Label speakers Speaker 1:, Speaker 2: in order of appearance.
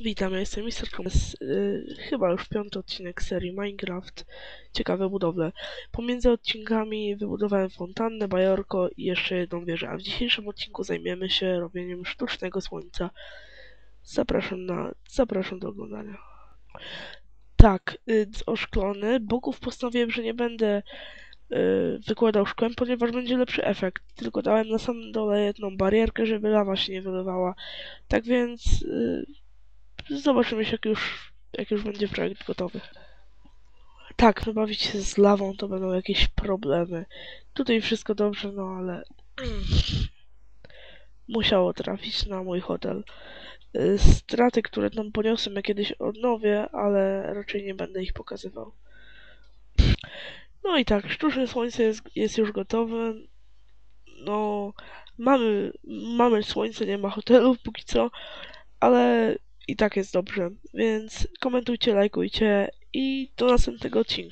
Speaker 1: Witam, ja jestem Mr. Thomas. Yy, chyba już piąty odcinek serii Minecraft. Ciekawe budowle. Pomiędzy odcinkami wybudowałem fontannę, bajorko i jeszcze jedną wieżę, a w dzisiejszym odcinku zajmiemy się robieniem sztucznego słońca. Zapraszam na... zapraszam do oglądania. Tak, yy, oszklony. Boków postanowiłem, że nie będę yy, wykładał szkłem, ponieważ będzie lepszy efekt. Tylko dałem na samym dole jedną barierkę, żeby lawa się nie wylewała. Tak więc... Yy, Zobaczymy się, jak już, jak już będzie projekt gotowy. Tak, no bawić się z lawą to będą jakieś problemy. Tutaj wszystko dobrze, no ale... Musiało trafić na mój hotel. Y, Straty, które tam poniosłem, ja kiedyś odnowię, ale raczej nie będę ich pokazywał. No i tak, sztuczne słońce jest, jest już gotowe. No, mamy, mamy słońce, nie ma hotelu póki co, ale i tak jest dobrze. Więc komentujcie, lajkujcie i do następnego odcinka.